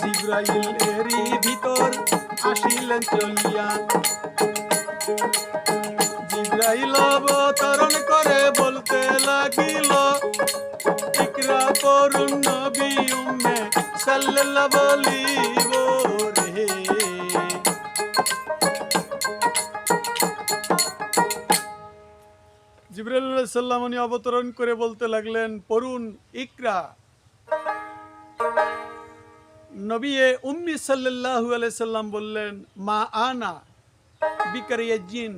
জিব্রাইল এরই ভিতর আসিলেন চলিয়া। জিব্রাইল অবতরণ করে বলতে লাগিল, ইকরা করুন নবী উম্মে সাল্লাল্লাহু বলিব রে জিব্রাইল সালাম উনি অবতরণ করে বলতে লাগলেন, পড়ুন ইকরা। নবী এ উম্মি সাল্লাল্লাহু আলাইহি সাল্লাম বললেন, মা আনা বিকারিয়া জিন,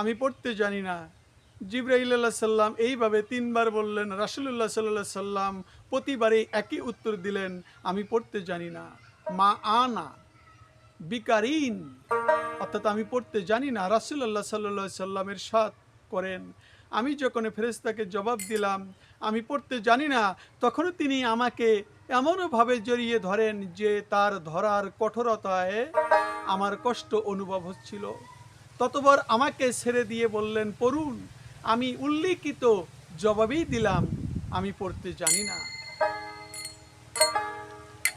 আমি পড়তে জানি না। জিব্রাইল আল্লাহ সাল্লাম এইভাবে তিনবার বললেন, রাসূলুল্লাহ সাল্লাহ সাল্লাম প্রতিবারই একই উত্তর দিলেন, আমি পড়তে জানি না। মা আনা বিকারিন, অর্থাৎ আমি পড়তে জানি না, রাসূলুল্লাহ সাল্লাহ সাল্লামের সাথ করেন। আমি যখন ফেরেশতাকে জবাব দিলাম, আমি পড়তে জানি না, তখনও তিনি আমাকে এমনভাবে জড়িয়ে ধরেন যে তার ধরার কঠোরতায় আমার কষ্ট অনুভব হচ্ছিল। ততবার আমাকে ছেড়ে দিয়ে বললেন, পড়ুন, আমি উল্লিখিত জবাবেই দিলাম, আমি পড়তে জানি না।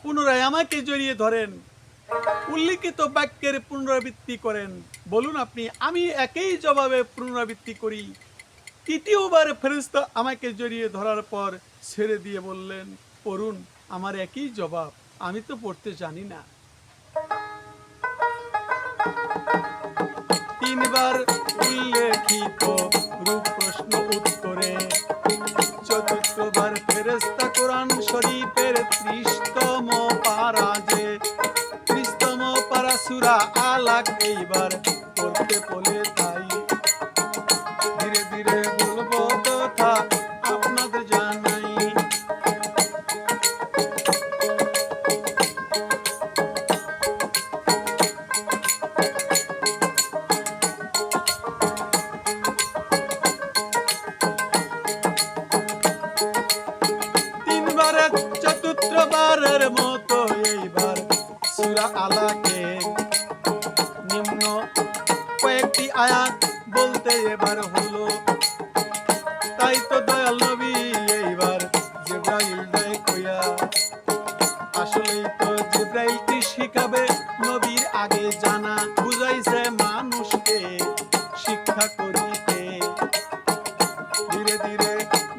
পুনরায় আমাকে জড়িয়ে ধরেন, উল্লিখিত বাক্যের পুনরাবৃত্তি করেন। বলুন আপনি, আমি একই জবাবে পুনরাবৃত্তি করি। তৃতীয়বার ফেরিস্তা আমাকে জড়িয়ে ধরার পর ছেড়ে দিয়ে বললেন, পড়ুন। আমার একই জবাব, আমি তো পড়তে জানি না। তিনবার উল্লেখিত রূপ প্রশ্ন উত্তরে, চতুর্থবার ফেরেস্তা কোরআন শরীফের ত্রিশতম পারা যে ত্রিশতম পারা সুরা আলাক এইবার আগে জানা, বুঝাইছে মানুষকে শিক্ষা করিতে। ধীরে ধীরে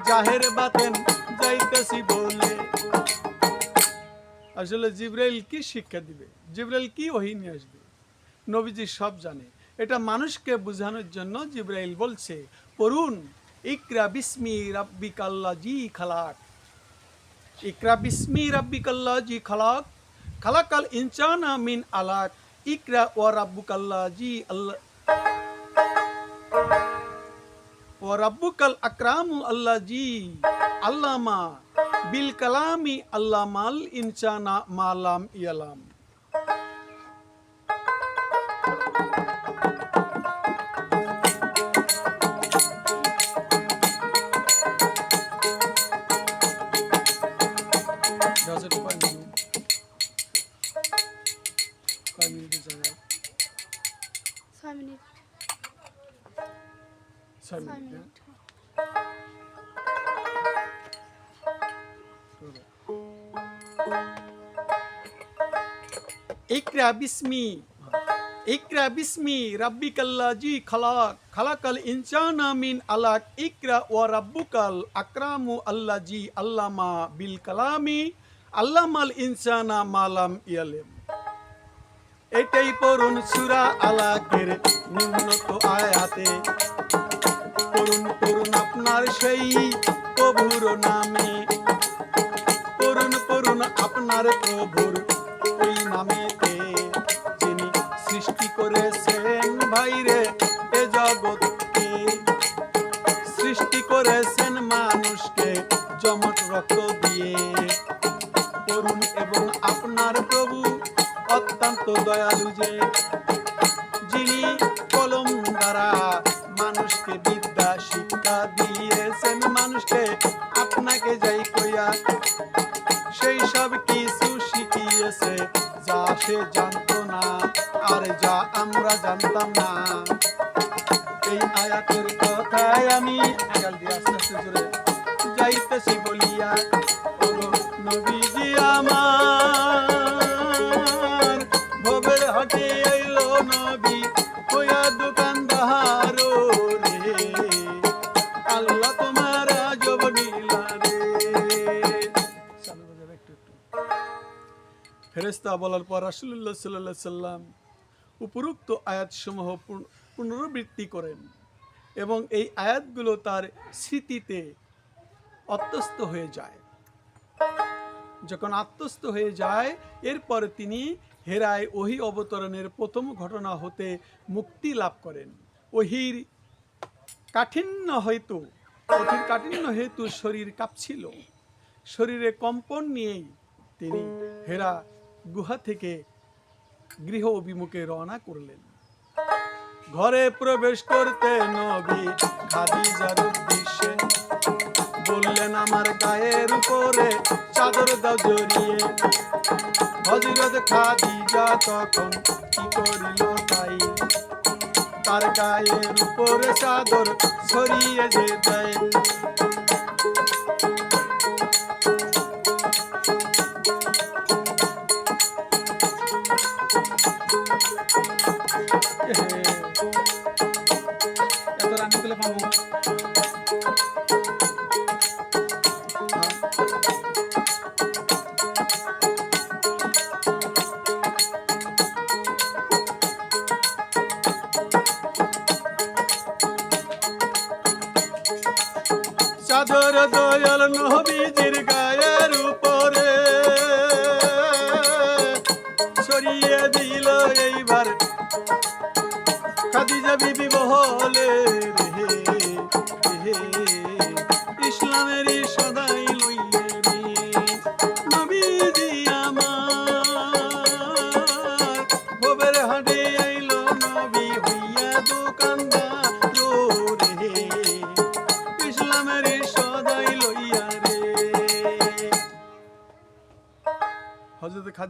জাহের বাতেন, যাইতেছি বলে। আসলে জিব্রাইল কি শিক্ষা দিবে? জিব্রাইল কি ওহি নিয়ে আসবে? নবীজি সব জানে। এটা মানুষকে বোঝানোর জন্য জিব্রাইল বলছে, পড়ুন, ইকরা বিসমি রাব্বিকাল্লা জি খালাক। ইকরা বিসমি রাব্বিকাল্লা জি খালাক, খালাকাল ইনসানা মিন আলাক। ইকরা ওয়া রাব্বুকাল্লা জি আল্লাহ ও রাব্বুকাল আকরামু আল্লাহ জি আল্লামা বিল কালামি আল্লামাল ইনসানা মালাম ইয়ালাম। ইকরা বিসমি ইকরা বিসমি রাব্বিকাল্লাজি খালাক, খালাকাল ইনসানা মিন আলাক ইকরা ওয়া রাব্বুকাল আকরামু আল্লাজি আল্লামা বিল কালামি, আল্লামাল ইনসানা মালাম ইয়ালেম। এটাই পড়ুন সূরা আলাকের নিম্নত আয়াতে। পড়ুন পড়ুন আপনার সেই প্রভুর নামে। পড়ুন পড়ুন আপনার প্রভুর ওই নামেতে দিয়ে করুন এবং আপনার প্রভু অত্যন্ত দয়ালু যে, যিনি কলম দ্বারা মানুষকে বিদ্যা, শিক্ষা দিয়েছেন। মানুষকে আপনাকে যাই কইয়া, সেই সব কিছু শিখিয়েছে, যা সে ফেরেস্তা বলার পর রাসূলুল্লাহ সাল্লাল্লাহু আলাইহি সাল্লাম উপরোক্ত আয়াতসমূহ পুনরাবৃত্তি করেন এবং এই আয়াতগুলো তার স্মৃতিতে অত্যস্ত হয়ে যায়। যখন আত্মস্থ হয়ে যায়, এরপর তিনি হেরায় ওহি অবতরণের প্রথম ঘটনা হতে মুক্তি লাভ করেন। ওহির কাঠিন্য হয়তো অতির কাঠিন্য হেতু শরীর কাঁপছিল। শরীরে কম্পন নিয়েই তিনি হেরা গুহা থেকে গৃহ অভিমুখে রওনা করলেন। ঘরে প্রবেশ করতে নবী খাদিজার উদ্দেশ্যে বললেন, আমার গায়ের উপরে চাদর দাও জড়িয়ে। হজরত খাদিজা তখন কি করিল তাই? তার গায়ের উপরে চাদর ছড়িয়ে যে দেয়। এত রান্না করলে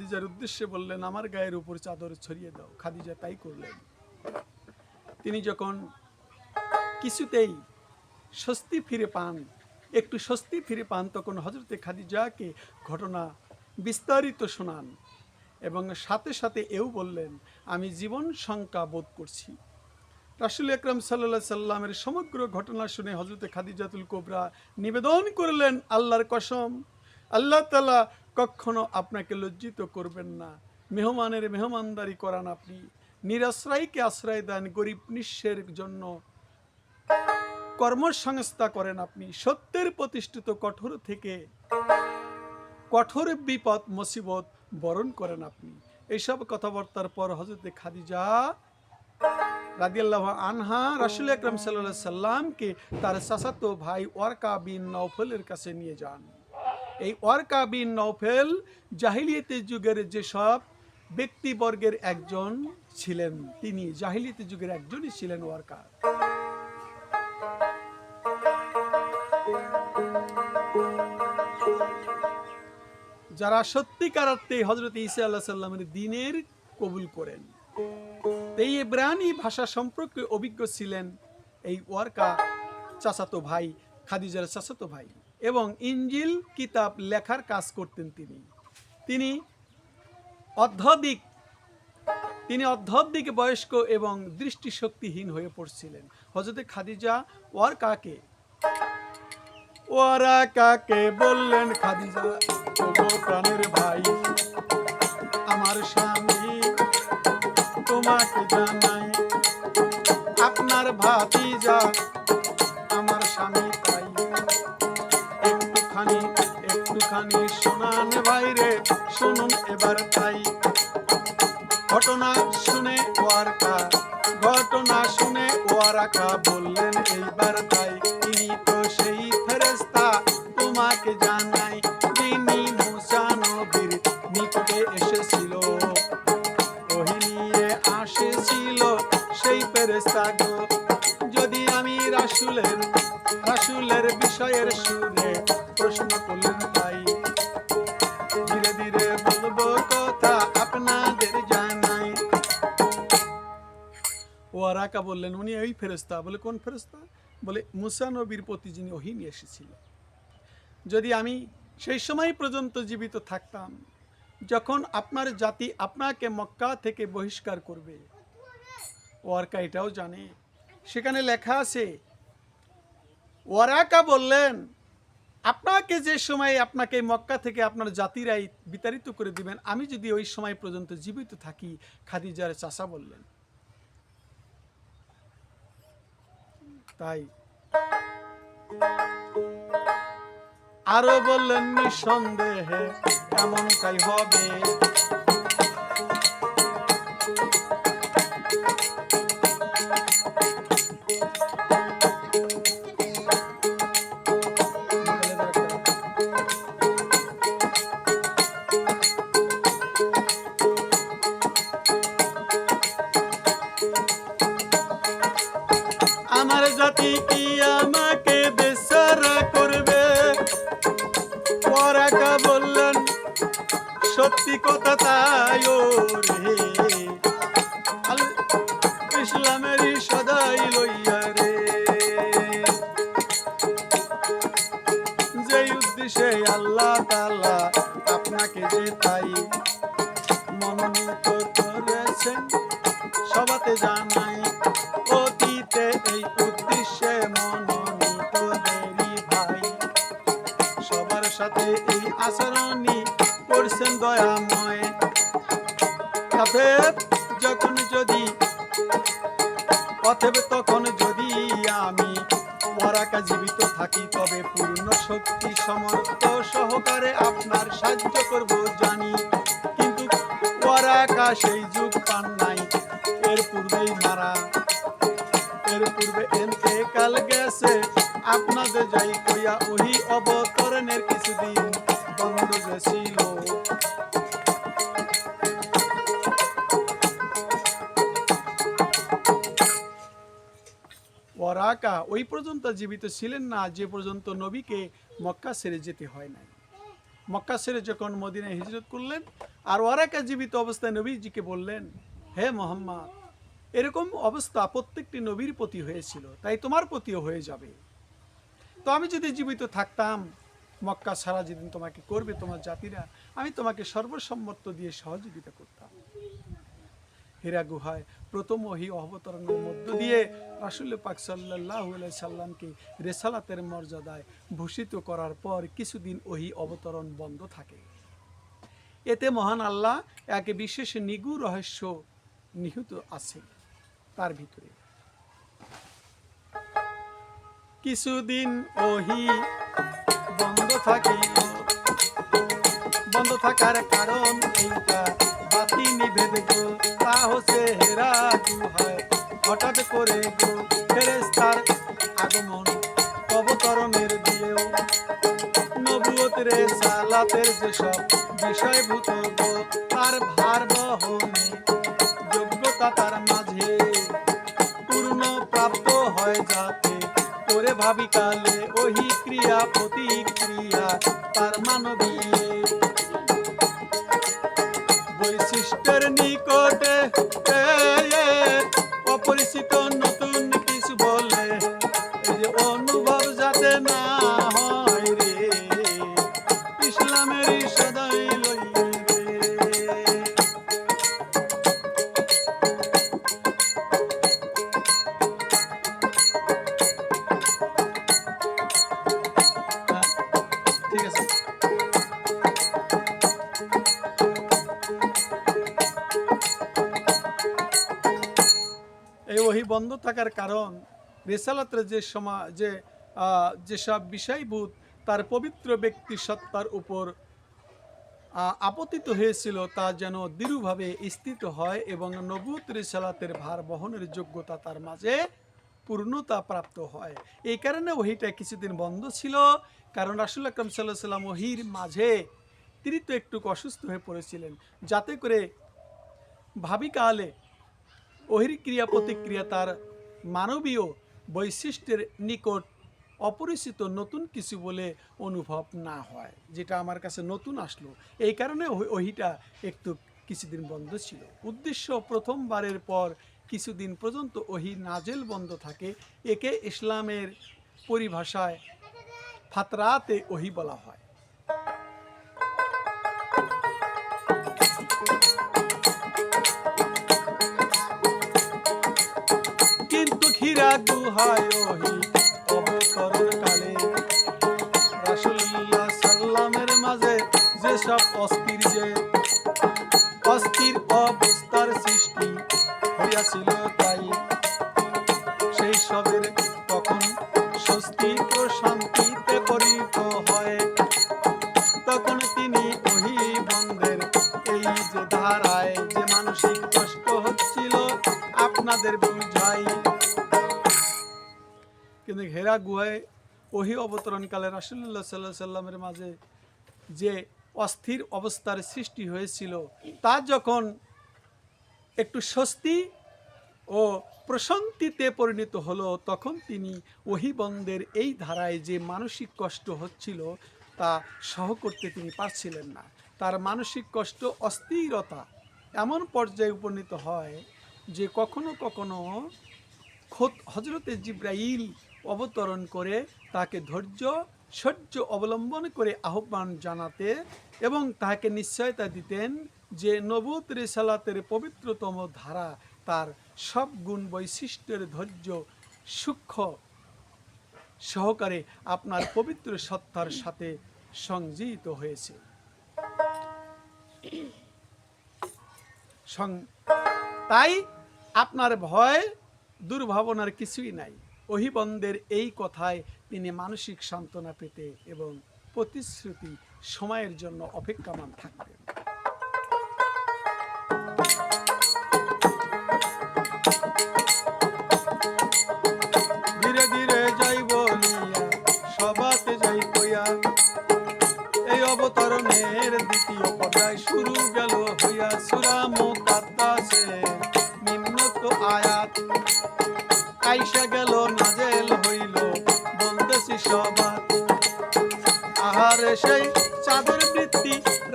খাদিজার উদ্দেশ্যে বললেন, আমার গায়ের উপর চাদর ছড়িয়ে দাও। খাদিজা তাই করলেন। তিনি যখন কিছুতেই স্বস্তি ফিরে পান, একটু স্বস্তি ফিরে পান, তখন হজরতে খাদিজাকে ঘটনা বিস্তারিত শোনান এবং সাথে সাথে এও বললেন, আমি জীবন শঙ্কা বোধ করছি। রাসুল আকরাম সাল্লা সাল্লামের সমগ্র ঘটনা শুনে হজরতে খাদিজাতুল কোবরা নিবেদন করলেন, আল্লাহর কসম আল্লাহ তালা কখনো আপনাকে লজ্জিত করবেন না। মেহমানের মেহমানদারি করান আপনি। নিরাশ্রয়কে আশ্রয় দেন গরিব নিঃস্বের জন্য। কর্মসংস্থা করেন আপনি। সত্যের প্রতিষ্ঠিত কঠোর থেকে কঠোর বিপদ, মুসিবত বরণ করেন আপনি। এইসব কথাবার্তার পর হজরতে খাদিজা রাদিয়াল্লাহ আনহা রাসুল আকরম সাল্লাহ সাল্লামকে তার চাচাতো ভাই ওয়ারকা বিন নৌফেলের কাছে নিয়ে যান। এই ওয়ারকা বিন নৌফেল জাহিলিয়তের যুগের যেসব ব্যক্তিবর্গের একজন ছিলেন, তিনি জাহিলিয়তের যুগের একজনই ছিলেন ওয়ারকা। যারা সত্যিকার অর্থে হজরত ইসা আল্লাহ সাল্লামের দিনের কবুল করেন, এই এব্রানি ভাষা সম্পর্কে অভিজ্ঞ ছিলেন এই ওয়ার্কা চাচাতো ভাই, খাদিজার চাচাতো ভাই। এবং ইঞ্জিল কিতাব লেখার কাজ করতেন তিনি। তিনি অধ্যাত্মিক তিনি অধ্যাত্মিক বয়স্ক এবং দৃষ্টিশক্তিহীন হয়ে পড়ছিলেন। হজরতে খাদিজা ওয়ার্কাকে ওরা কাকে বললেন, খাদিজা প্রাণের ভাই, আমার স্বামী তোমাকে জানাই আপনার ভাতিজা এবার তাই ঘটনা শুনে ওয়ারকা, ঘটনা শুনে ওয়ারাকা বললেন এইবার তাই। তিনি তো সেই ফেরেস্তা তোমাকে জানাই, যিনি মুসা নবীর নিকটে এসেছিল। ওহি নিয়ে আসেছিল সেই ফেরেস্তা গো যদি আমি রাসুলের রাসুলের বিষয়ের সুরে ওয়ারাকা বললেন, উনি ওই ফেরস্তা বলে, কোন ফেরস্তা বলে, মুসা নবীর প্রতি যিনি ওহি নিয়ে এসেছিল। যদি আমি সেই সময় পর্যন্ত জীবিত থাকতাম, যখন আপনার জাতি আপনাকে মক্কা থেকে বহিষ্কার করবে ওয়ারকা এটাও জানে। সেখানে লেখা আছে, ওয়ারাকা বললেন, আপনাকে যে সময় আপনাকে মক্কা থেকে আপনার জাতিরাই বিতাড়িত করে দিবেন, আমি যদি ওই সময় পর্যন্ত জীবিত থাকি, খাদিজার চাষা বললেন। তাই। আরও বললেন নিঃসন্দেহে এমনটাই হবে। জাতি কি আমাকে বেসারা করবে? পরাকা বললেন সত্যি কথা তাই ও করছেন যখন যদি অতএব তখন যদি আমি পরাকা জীবিত থাকি তবে পূর্ণ শক্তি সমর্থ ওরাকা ওই পর্যন্ত জীবিত ছিলেন না, যে পর্যন্ত নবীকে মক্কা ছেড়ে যেতে হয় নাই। মক্কা ছেড়ে যখন মদিনায় হিজরত করলেন, আর ওরাকা জীবিত অবস্থায় নবীজিকে বললেন, হে মোহাম্মদ, এরকম অবস্থা প্রত্যেকটি নবীর প্রতি হয়েছিল, তাই তোমার প্রতিও হয়ে যাবে। তো আমি যদি জীবিত থাকতাম, মক্কা সারা যেদিন তোমাকে করবে তোমার জাতিরা, আমি তোমাকে সর্বসম্মত দিয়ে সহযোগিতা করতাম। হীরা গুহায় প্রথম ওহি অবতরণের মধ্য দিয়ে রাসুল পাক সাল্লাহ সাল্লামকে রেসালাতের মর্যাদায় ভূষিত করার পর কিছুদিন ওহি অবতরণ বন্ধ থাকে। এতে মহান আল্লাহ এক বিশেষ নিগু রহস্য নিহিত আছে তার ভিতরে। কিছুদিন ওহি বন্ধ থাকিল বন্ধ থাকার কারণ এইটা নিভেদ গো হেরা হঠাৎ করে গো ফেরেস্তার আগমন, অবতরণের দিয়েও। সালাতের যেসব বিষয়ভূত গো, তার ভার বহনে যোগ্যতা তার মাঝে। পূর্ণ প্রাপ্ত হয় যাতে করে ভাবি কালে ওহি ক্রিয়া প্রতিক্রিয়া তার মানবীয় বৈশিষ্ট্যের নিকটে ওহি বন্ধ থাকার কারণ রেসালাতের যে সমা, যে যেসব বিষয়ভূত, তার পবিত্র ব্যক্তি সত্তার উপর আপতিত হয়েছিল তা যেন দৃঢ়ভাবে স্থিত হয় এবং নবুত রেসালাতের ভার বহনের যোগ্যতা তার মাঝে পূর্ণতা প্রাপ্ত হয়। এই কারণে ওহিটা কিছুদিন বন্ধ ছিল, কারণ রাসুল আকরম সাল্লাহ সাল্লাম ওহির মাঝে তিনি তো একটু অসুস্থ হয়ে পড়েছিলেন। যাতে করে ভাবি কালে ওহির ক্রিয়া প্রতিক্রিয়া তার মানবীয় বৈশিষ্ট্যের নিকট অপরিচিত নতুন কিছু বলে অনুভব না হয় যেটা আমার কাছে নতুন আসলো। এই কারণে ওহি- ওহিটা একটু কিছুদিন বন্ধ ছিল। উদ্দেশ্য প্রথমবারের পর কিছুদিন পর্যন্ত ওহি নাজেল বন্ধ থাকে। একে ইসলামের পরিভাষায় ফাতরাতে ওহি বলা হয়। ক্ষীরা গুহায় ওহি অবতরণ কালে সাল্লামের মাঝে যেসব অস্থির যে অস্থির অবস্থার সৃষ্টি হইয়াছিল তাই গুহায় ওহি অবতরণকালে রাসুল্লাহ সাল্লাহ সাল্লামের মাঝে যে অস্থির অবস্থার সৃষ্টি হয়েছিল, তা যখন একটু স্বস্তি ও প্রশান্তিতে পরিণত হলো, তখন তিনি ওহিবন্দের এই ধারায় যে মানসিক কষ্ট হচ্ছিল, তা সহ করতে তিনি পারছিলেন না। তার মানসিক কষ্ট অস্থিরতা এমন পর্যায়ে উপনীত হয় যে কখনো কখনো খোদ হজরতে জিব্রাইল অবতরণ করে তাকে ধৈর্য, সহ্য অবলম্বন করে আহ্বান জানাতে এবং তাকে নিশ্চয়তা দিতেন যে নবুত রেসালাতের পবিত্রতম ধারা তার সব গুণ বৈশিষ্ট্যের ধৈর্য সূক্ষ্ম সহকারে আপনার পবিত্র সত্তার সাথে সংযুক্ত হয়েছে। তাই আপনার ভয়, দুর্ভাবনার কিছুই নাই। অহিবন্দের এই কথায় তিনি মানসিক সান্ত্বনা পেতে এবং প্রতিশ্রুতি সময়ের জন্য অপেক্ষামান থাকবেন ধীরে ধীরে যাই এই অবতরণের দ্বিতীয় পর্যায় শুরু গেল।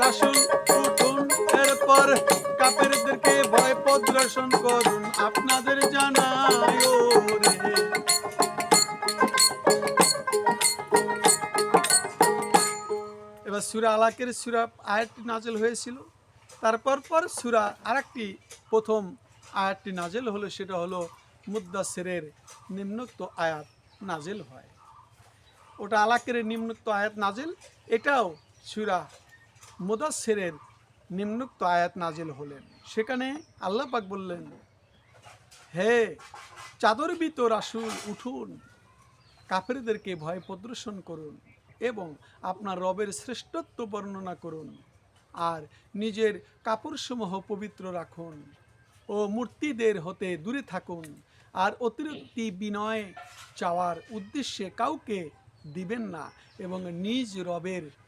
বৃত্তি উঠুন এরপর কাপেরদেরকে ভয় প্রদর্শন করুন। আপনাদের জানাই রে। এবার সুরা আলাকের সুরা আয়াতটি নাজেল হয়েছিল। তারপর পর সুরা আরেকটি প্রথম আয়াতটি নাজেল হলো, সেটা হলো মুদাসেরের নিম্নোক্ত আয়াত নাজেল হয়। ওটা আলাকের নিম্নোক্ত আয়াত নাজেল। এটাও সুরা মুদাসেরের নিম্নোক্ত আয়াত নাজিল হলেন। সেখানে আল্লাহ পাক বললেন, হে চাদরবিত রাসুল, উঠুন। কাফেরদেরকে ভয় প্রদর্শন করুন এবং আপনার রবের শ্রেষ্ঠত্ব বর্ণনা করুন আর নিজের কাপড়সমূহ পবিত্র রাখুন ও মূর্তিদের হতে দূরে থাকুন আর অতিরিক্ত বিনয় চাওয়ার উদ্দেশ্যে কাউকে দিবেন না এবং নিজ রবের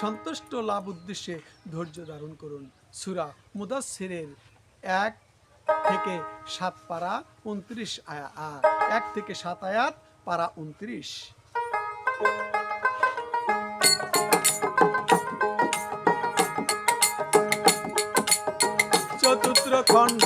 সন্তুষ্ট লাভ উদ্দেশ্যে ধৈর্য ধারণ করুন। সুরা মুদাসিরের এক থেকে সাত পারা উনত্রিশ আয়া, আর এক থেকে সাত আয়াত পারা উনত্রিশ। চতুর্থ খণ্ড